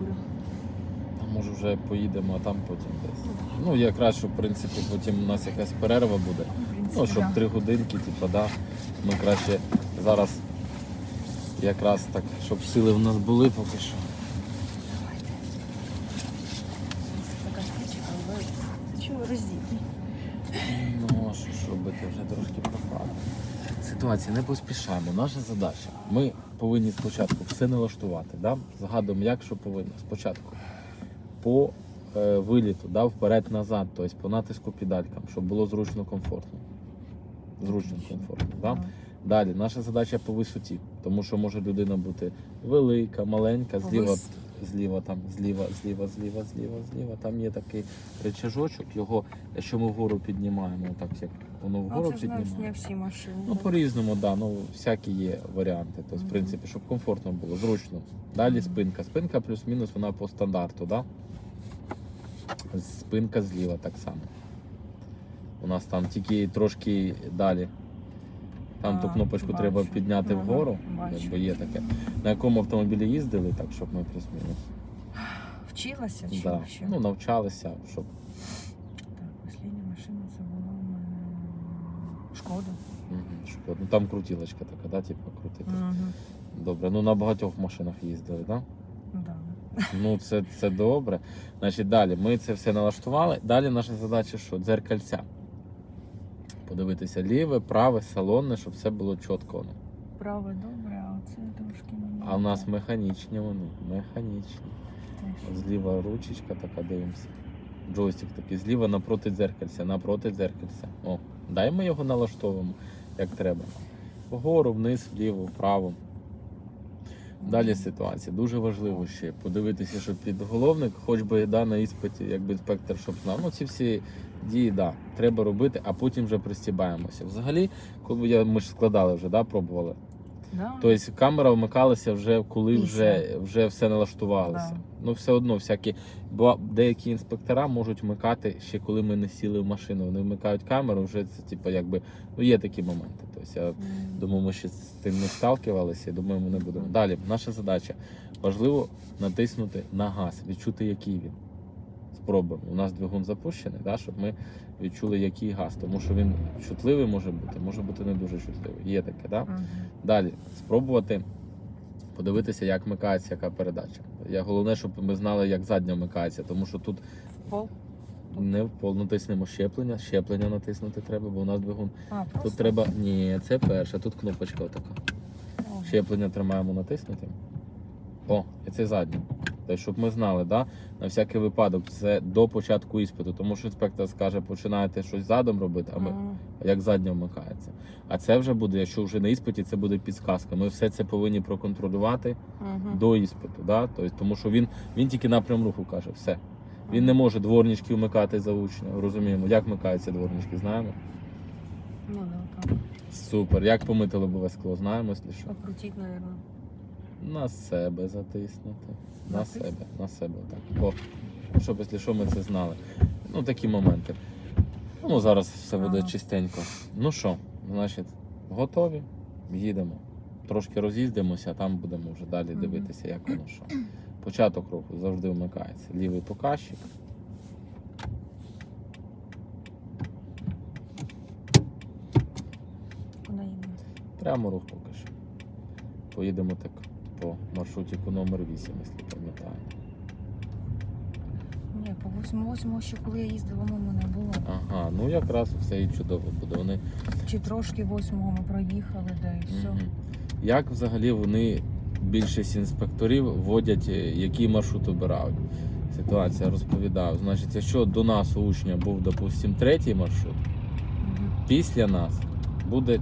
курю. А може вже поїдемо, а там потім десь. Ну, якраз, щоб в принципі потім у нас якась перерва буде. Принципі, Ну, щоб да. три годинки, типу, да. Ми краще зараз якраз так, щоб сили в нас були поки що. Така штучка, але чого роздіти? Ну, що робити, вже трошки пропало. Ситуація, не поспішаємо. Наша задача. Ми повинні спочатку все налаштувати. Да? Згадуємо, як що повинно. Спочатку по е, виліту, да, вперед-назад, тобто по натиску педалькам, щоб було зручно комфортно. Зручно комфортно. Да? Далі, наша задача по висоті, тому що може людина бути велика, маленька, зліва, зліва, там, зліва, зліва, зліва, зліва, зліва. Там є такий речажочок, його, якщо ми вгору піднімаємо, так як воно Ну, вгору це ж не, не піднімає. всі машини. Ну, по-різному, да, ну всякі є варіанти. Тобто, в принципі, щоб комфортно було, зручно. Далі спинка. Спинка плюс-мінус вона по стандарту, да? Спинка зліва так само. У нас там тільки трошки далі. Там ту кнопочку треба підняти Ага, вгору, бачу. якби є таке. На якому автомобілі їздили, так щоб ми плюс-мінус. Вчилася чи Да. ще? Ну, навчалися, щоб Так, остання машина це була у мене шкода. Мгм, щоб ну, там крутілочка така, да, типу крутити. Угу. Добре, ну на багатьох машинах їздили, так? Да? Да. Ну, це, це добре. Значить, далі ми це все налаштували. Далі наша задача що? Дзеркальця. Подивитися ліве, праве, салонне, щоб все було чітко. Ну. Праве добре, а це трошки мені. А в нас механічні вони, механічні. Теж. Зліва ручечка така, дивимося. Джойстик такий, зліва напроти дзеркальця, напроти дзеркальця. О, дай ми його налаштовуємо, як треба. Вгору, вниз, вліво, вправо. Далі ситуація. Дуже важливо ще подивитися, щоб підголовник, хоч би да, на іспиті, якби інспектор, щоб знав. Ну, ці всі дії, да, треба робити, а потім вже пристібаємося. Взагалі, коли я, ми ж складали вже, да, пробували. Да? Тобто камера вмикалася вже коли Після. вже, вже все налаштувалося. Да. Ну, все одно, всякі, бо деякі інспектора можуть вмикати ще коли ми не сіли в машину. Вони вмикають камеру, вже це типу, якби, ну є такі моменти. Тобто я М. Думаю, ми ще з тим не сталкивалися, і думаю, ми не будемо. Далі, наша задача. Важливо натиснути на газ, відчути, який він. Спробуємо. У нас двигун запущений, да, щоб ми відчули, який газ. Тому що він чутливий може бути, може бути не дуже чутливий. Є таке, да? Мгм. Далі спробувати подивитися, як вмикається яка передача. Я головне, щоб ми знали, як задня вмикається, тому що тут Пол? не в пол натиснемо щеплення, щеплення натиснути треба, бо у нас двигун. А, просто? Тут треба. Ні, це перше, тут кнопочка така. Щеплення тримаємо натиснути. О, і це заднє. Тобто, щоб ми знали, да? на всякий випадок, це до початку іспиту, тому що інспектор скаже, починаєте щось задом робити, а ми а як задня вмикається. А це вже буде, якщо вже на іспиті, це буде підсказка. Ми все це повинні проконтролювати Мгм. до іспиту. Да? Тобто, тому що він, він тільки напрям руху каже, все. Він не може дворнички вмикати заучно. Розуміємо, як вмикаються дворнички, знаємо. Ну да, так. Супер. Як помити лобове скло, знаємо, якщо що. Покрутить, наверное. На себе затиснути. На себе, на себе так. О, ну, щоб, якщо що, ми це знали. Ну, такі моменти. Ну, зараз все буде Ага. чистенько. Ну що, значить, готові? Їдемо. Трошки роз'їздимося, а там будемо вже далі дивитися, як воно що. Початок руху завжди вмикається. Лівий показчик. Куди їдемо? Прямо рух поки що. Поїдемо так по маршрутику номер 8, якщо пам'ятаємо. Ні, по 8-8 ще коли я їздила, мимо не було. Ага, ну якраз все і чудово буде. Вони Чи трошки 8 ми проїхали, да і все. Мгм. Як взагалі вони, більшість інспекторів, вводять, е, який маршрут обирають? Ситуація розповідаю. Значить, якщо до нас у учня був, допустим, третій маршрут, Мгм. після нас буде,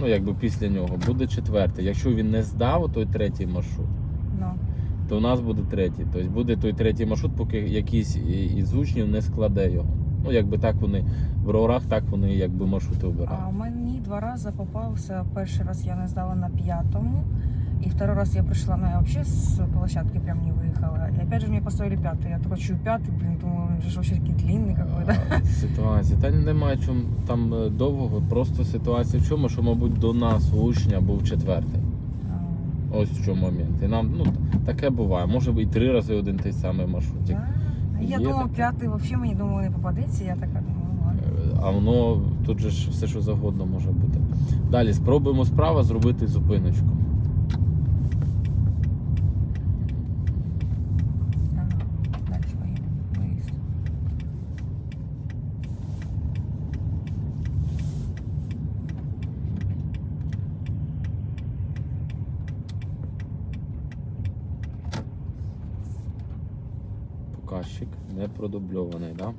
ну якби після нього, буде четвертий. Якщо він не здав той третій маршрут, no. то у нас буде третій. Тобто буде той третій маршрут, поки якийсь із учнів не складе його. Ну, якби так вони в рорах, так вони якби маршрути обирають. А мені два рази попався. Перший раз я не здала на п'ятому, и второй раз я пришла, ну я вообще с площадки прям не выехала. И опять же мне поставили пятый. Я такой чую пятый, блин, думаю, он же вообще таки длинный какой-то. А, Ситуація. Та немає чому там е, довго, просто ситуація в чому, що, мабуть, до нас у учня був четвертий. А, Ось в чому момент. І нам ну, таке буває. Може і три рази один той самий маршрутик. Да. Я Є думала, таке. п'ятий взагалі мені думала не попадеться, я така думаю, ну ладно. Е, А воно тут же ж все, що завгодно може бути. Далі спробуємо справа зробити зупиночку. Показчик не продубльований, да?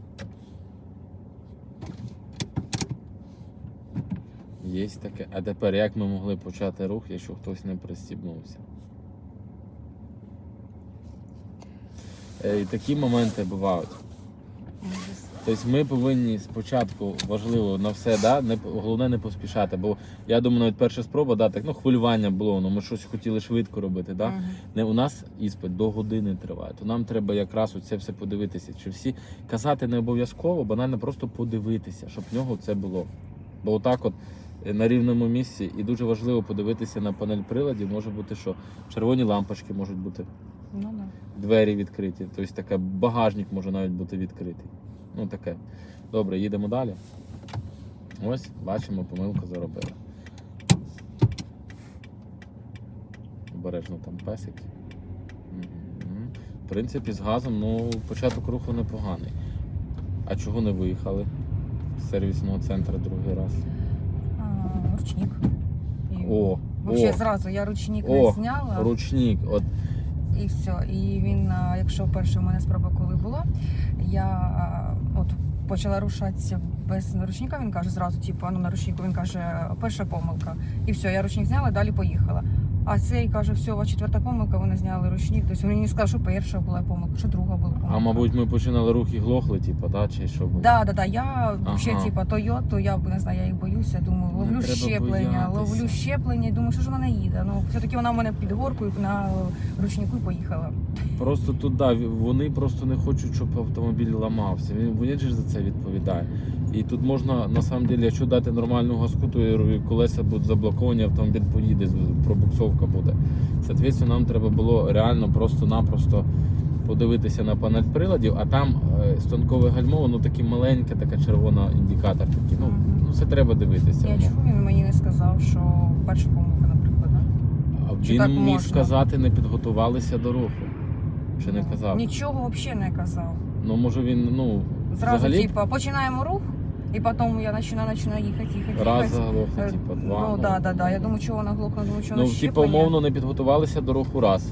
Є таке. А тепер як ми могли почати рух, якщо хтось не пристібнувся? Е, І такі моменти бувають. Тобто ми повинні спочатку важливо на все, да? не, головне не поспішати. Бо я думаю, навіть перша спроба, да, так, ну, хвилювання було, ну, ми щось хотіли швидко робити. Да? Мгм. Не у нас іспит до години триває. То нам треба якраз оце все подивитися. Чи всі казати не обов'язково, банально просто подивитися, щоб в нього це було. Бо отак, от е, на рівному місці, і дуже важливо подивитися на панель приладів. Може бути, що червоні лампочки можуть бути, Ну да. двері відкриті. Тобто таке багажник може навіть бути відкритий. Ну таке. Добре, їдемо далі. Ось, бачимо, помилку заробили. Обережно там песик. В принципі, з газом, ну, початок руху непоганий. А чого не виїхали з сервісного центру другий раз? А, ручник. О, Вообще о, зразу я ручник О, не зняла ручник. От і все. І він, якщо перше у мене спроба коли була, я от почала рушатися без наручника. він каже зразу, типу, ну на ручнику він каже, перша помилка. І все, я ручник зняла, далі поїхала. А цей каже, все, у вас четверта помилка, вони зняли ручник. Тобто він мені сказав, що перша була помилка, що друга була помилка. а мабуть, ми починали рух і глохли, типу, да, чи що було? Да, да, да. Я ще Ага. типа Тойоту, я не знаю, я їх боюся. Думаю, ловлю щеплення, боятися. ловлю щеплення і думаю, що ж вона їде. Ну все-таки вона в мене під горкою на ручнику поїхала. Просто тут да, вони просто не хочуть, щоб автомобіль ламався. Він він же за це відповідає. І тут можна на самом деле, якщо дати нормальну газку, то колеса будуть заблоковані, автомобіль поїде, з- пробуксовка буде. Соответственно, нам треба було реально просто-напросто подивитися на панель приладів, а там е, станкове гальмо, воно таке маленьке, така червона індикатор. Такий. Ну, ну це треба дивитися. Я чому він мені не сказав, що перша помилка, наприклад. А Чи він так міг можна? сказати, не підготувалися до руху. Чи не казав? Нічого взагалі не казав. Ну може він, ну, Зразу, взагалі типа, починаємо рух, і потім я починаю, починаю їхати, їхати, раз їхати. заглохли, Е, типу, два. Ну да, да, да. Я думаю, чого вона глохла, думаю, що Ну, вона типу, умовно не підготувалися до руху раз.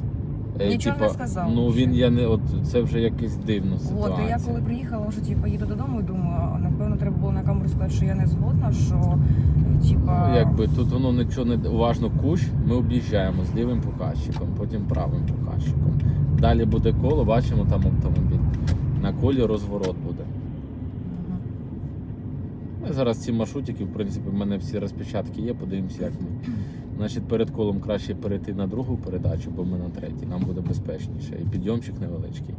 Е, Нічого не сказав Ну він я не от це вже якась дивна От, ситуація. і я коли приїхала, вже типу, їду додому і думаю, а, напевно, треба було на камеру сказати, що я не згодна, що е, типа. Ну, якби тут воно нічого не уважно кущ, ми об'їжджаємо з лівим показчиком, потім правим показчиком. Далі буде коло, бачимо там автомобіль. На колі розворот буде. Зараз ці маршрутики, в принципі, в мене всі розпечатки є, подивимося, як ми. Значить, перед колом краще перейти на другу передачу, бо ми на третій, нам буде безпечніше. І підйомчик невеличкий.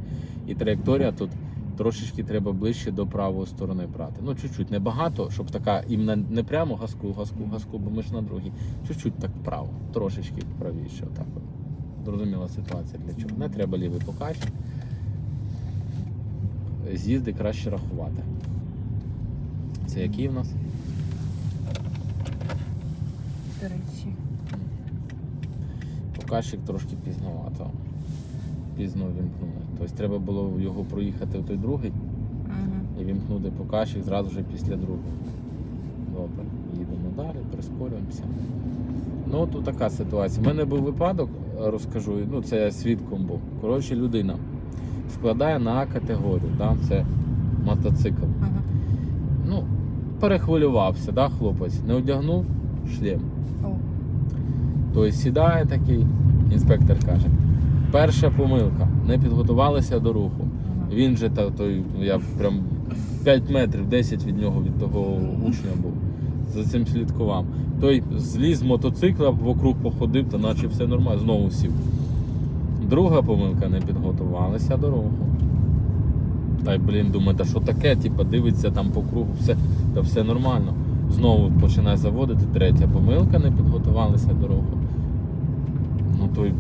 І траєкторія тут трошечки треба ближче до правої сторони брати. Ну, чуть-чуть, небагато, щоб така іменно не прямо газку, газку, газку, бо ми ж на другій. Чуть-чуть так вправо, трошечки правіше. Отак от. Зрозуміла ситуація для чого. Не треба лівий покачик. З'їзди краще рахувати. Це який в нас? Третій. Показчик трошки пізновато. Пізно вімкнули. Тобто треба було його проїхати в той другий Мгм. і вімкнути показчик зразу ж після другого. Добре, їдемо далі, прискорюємося. Ну, тут така ситуація. У мене був випадок, розкажу, ну це я свідком був. Коротше, людина складає на категорію, да? це мотоцикл. Мгм. Ну, перехвилювався, да, хлопець, не одягнув шлем. О. Тобто сідає такий, інспектор каже, перша помилка, не підготувалися до руху. Він же та той, ну, я прям 5 метрів, 10 від нього, від того учня був. За цим слідкував. Той зліз з мотоцикла, вокруг походив, та наче все нормально, знову сів. Друга помилка не підготувалися до руху. Та й, блін, думає, та що таке? Типа дивиться там по кругу, все, та все нормально. Знову починає заводити. Третя помилка, не підготувалися до руху. Ну той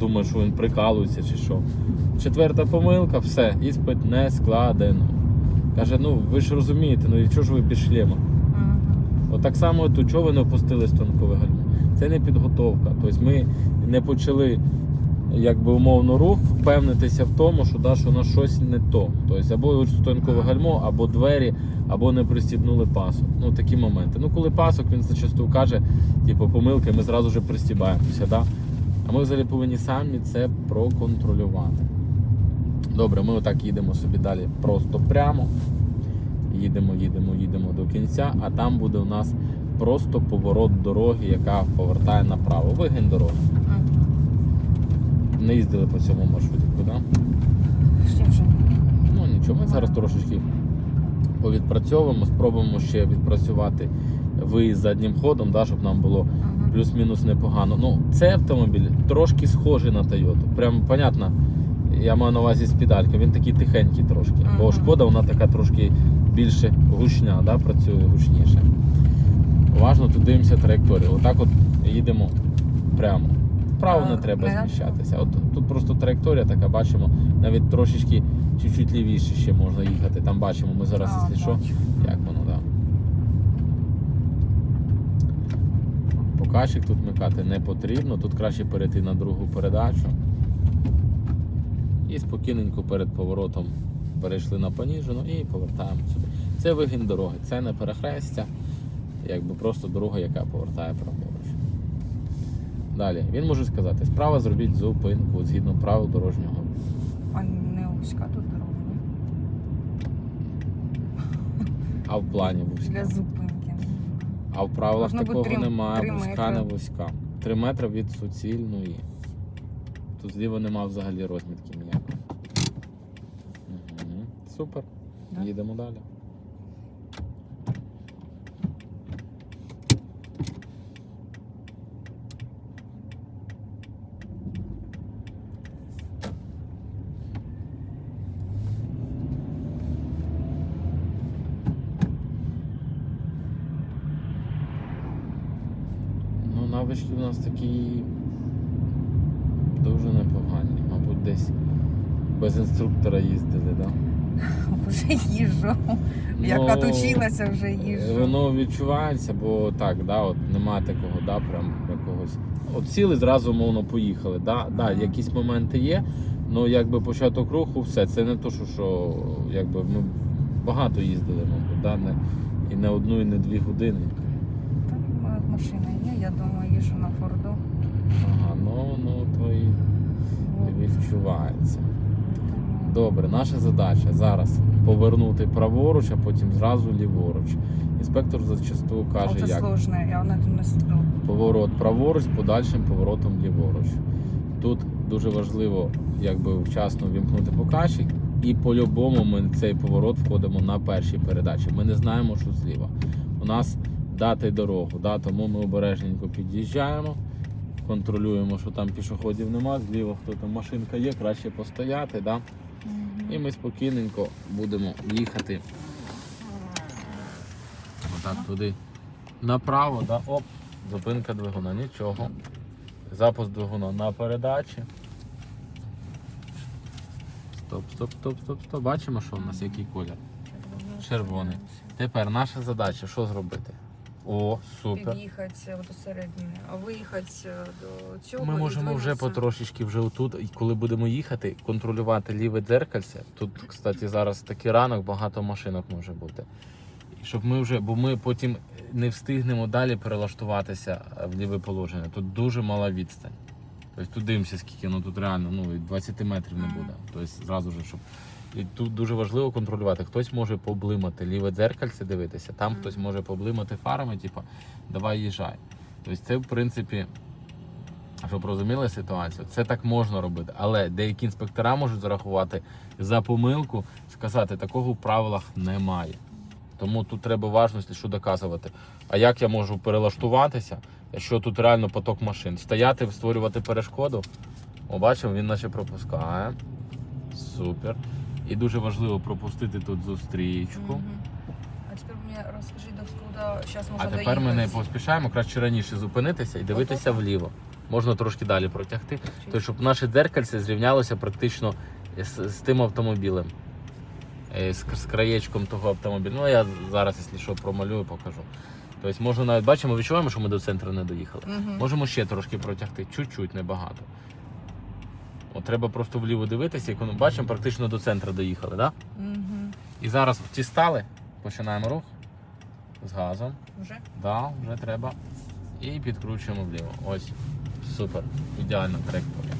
думає, що він прикалується чи що. Четверта помилка, все, іспит не складено. Каже, ну ви ж розумієте, ну і чого ж ви без шлема? От так само тут чого ви не опустили станкове гальмо? Це не підготовка. Тобто ми не почали якби умовно рух, впевнитися в тому, що, да, що у нас щось не то. Тобто або станкове гальмо, або двері, або не пристібнули пасок. Ну такі моменти. Ну коли пасок, він зачасту каже, типу, помилки, ми зразу вже пристібаємося. Да? А ми взагалі повинні самі це проконтролювати. Добре, ми отак їдемо собі далі просто прямо. Їдемо, їдемо, їдемо до кінця, а там буде у нас просто поворот дороги, яка повертає направо. Вигін дороги. Не їздили по цьому маршрутику, да? Ще вже. Ну нічого, ми зараз трошечки повідпрацьовуємо, спробуємо ще відпрацювати виїзд заднім ходом, да, щоб нам було Мгм. плюс-мінус непогано. Ну, цей автомобіль трошки схожий на Toyota. Прям понятно, я маю на увазі з педальки, він такий тихенький трошки. Бо шкода, вона така трошки більше гучня, да, працює гучніше. Уважно тут дивимося траєкторію. Отак от їдемо прямо. Вправо не треба зміщатися. От тут просто траєкторія така, бачимо, навіть трошечки чуть-чуть лівіше ще можна їхати. Там бачимо, ми зараз, А, якщо що, бачу. як воно, так. Да. Покажчик тут микати не потрібно, тут краще перейти на другу передачу. І спокійненько перед поворотом перейшли на поніжену і повертаємо сюди. Це вигін дороги, це не перехрестя, якби просто дорога, яка повертає праворуч. Далі, він може сказати, справа зробіть зупинку згідно правил дорожнього. А не узька тут дорога? А в плані вузька. Для зупинки. А в правилах бути такого три- немає, три вузька не вузька. Три метри від суцільної. Тут зліва немає взагалі розмітки ніякої. Угу. Супер. Да. Їдемо далі. Ну, навички у нас такі дуже непогані. Мабуть, десь без інструктора їздили, так? Да? Вже їжджу. Як Ну, отучилася, вже їжджу. Воно відчувається, бо так, да, от немає такого, да, прям якогось. От сіли зразу, мовно, поїхали. Да, да, якісь моменти є, але якби початок руху, все. Це не то, що, що якби ми багато їздили, мабуть, да, не, і не одну, і не дві години. Там моя машина є, я думаю, їжджу на Форду. Ага, ну, ну то і відчувається. Добре, наша задача зараз повернути праворуч, а потім зразу ліворуч. Інспектор зачасту каже, Оце як сложно, я на не сиджу. поворот праворуч з подальшим поворотом ліворуч. Тут дуже важливо якби вчасно вімкнути покажчик, і по-любому ми цей поворот входимо на першій передачі. Ми не знаємо, що зліва. У нас дати дорогу, да? тому ми обережненько під'їжджаємо, контролюємо, що там пішоходів нема, зліва хто там машинка є, краще постояти. Да? І ми спокійненько будемо їхати. Отак туди. Направо, да? оп, зупинка двигуна, нічого. Запуск двигуна на передачі. Стоп, стоп, стоп, стоп, стоп. Бачимо, що у нас який колір. Червоний. Тепер наша задача що зробити? О, супер. Під'їхати от усередині, а виїхати е, до цього. Ми і можемо вже потрошечки вже отут, і коли будемо їхати, контролювати ліве дзеркальце. Тут, кстати, зараз такий ранок, багато машинок може бути. І Щоб ми вже, бо ми потім не встигнемо далі перелаштуватися в ліве положення. Тут дуже мала відстань. Тобто тут дивимося, скільки ну тут реально ну, і 20 метрів не буде. Тобто зразу ж, щоб. І тут дуже важливо контролювати. Хтось може поблимати ліве дзеркальце, дивитися, там хтось може поблимати фарами, типу, давай їжджай. Тобто це, в принципі, щоб розуміли ситуацію, це так можна робити. Але деякі інспектора можуть зарахувати за помилку, сказати, такого в правилах немає. Тому тут треба важності, що доказувати. А як я можу перелаштуватися, якщо тут реально поток машин? Стояти, створювати перешкоду. О, бачимо, він наче пропускає. Супер. І дуже важливо пропустити тут зустрічку. Мгм. А тепер мені розкажи, до ского зараз А можна тепер ми не поспішаємо, краще раніше зупинитися і дивитися Отут. вліво. Можна трошки далі протягти, то щоб наше дзеркальце зрівнялося практично з, з тим автомобілем. Е, З, з краєчком того автомобіля. Ну я зараз, якщо що, промалюю, покажу. Тобто можна навіть бачимо, відчуваємо, що ми до центру не доїхали. Мгм. Можемо ще трошки протягти, чуть-чуть, небагато. От треба просто вліво дивитися, як воно бачимо, практично до центру доїхали, так? Да? Мгм. І зараз ті стали, починаємо рух з газом. Вже? Да, вже треба. І підкручуємо вліво. Ось. Супер. Ідеальна траєкторія.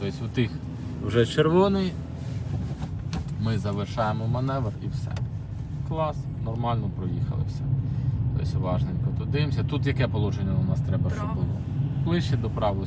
Тобто у тих вже червоний. Ми завершаємо маневр і все. Клас, нормально проїхали все. Тобто уважненько то дивимося. Тут яке положення у нас треба, щоб було? Ближче до правої